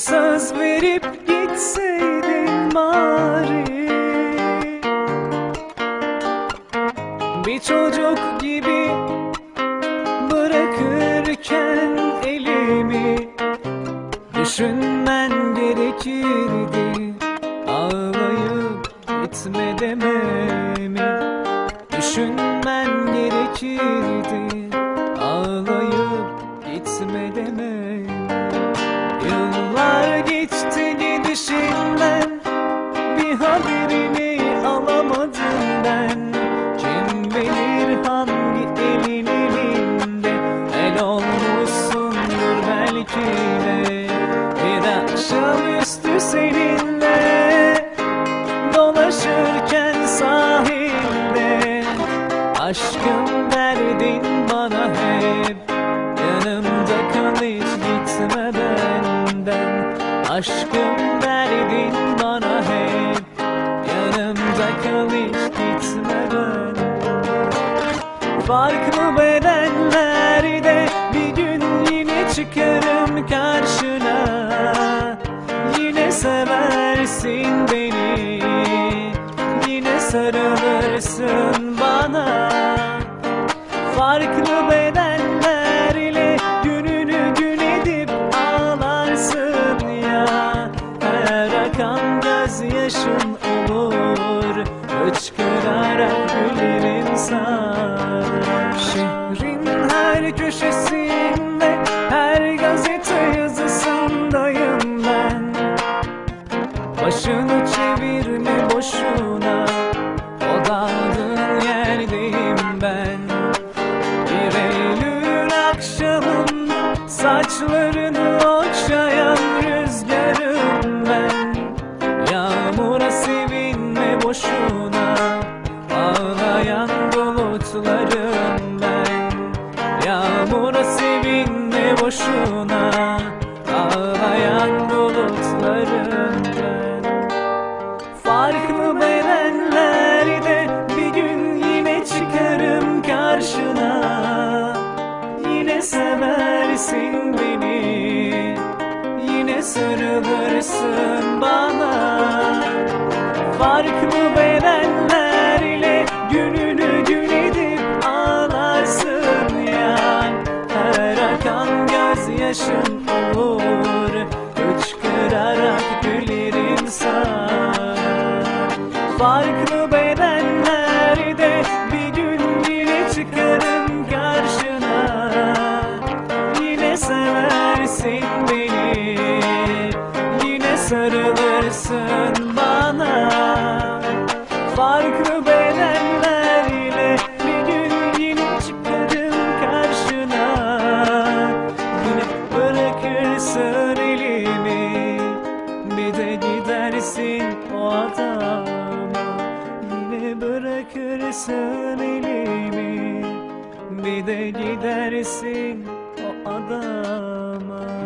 Söz verip gitseydin bari. Bir çocuk gibi bırakırken elimi Düşünmen gerekirdi. Ağlayıp gitme dememi Düşünmen gerekirdi haberini alamadım ben. Kim bilir hangi elin elinde El olmuşsundur belki de. Bir akşamüstü seninle Dolaşırken sahilde. Aşkım derdin bana hep Yanımda kal hiç gitme benden Aşkım Farklı bedenlerde bir gün yine çıkarım karşına. Yine seversin beni Yine sarılırsın bana. Farklı sana Şehrin her köşesinde Her gazete yazısındayım ben. Başını çevirme boşuna Odaldığın yerdeyim ben. Bir Eylül akşamında Saçlarını okşayan rüzgarım ben. Yağmura sevinme boşuna boşuna Ağlayan bulutlarım ben Farklı bedenlerde bir gün yine çıkarım karşına. Yine seversin beni Yine sarılırsın bana. Farklı bedenlerle gününü gözyaşın olur. Hıçkırarak gülerim sana Farklı bedenlerde bir gün yine çıkarım karşına. Yine seversin beni. Yine sarılırsın bana. Farklı bedenlerle bırakırsın elimi Bir de gidersin o adama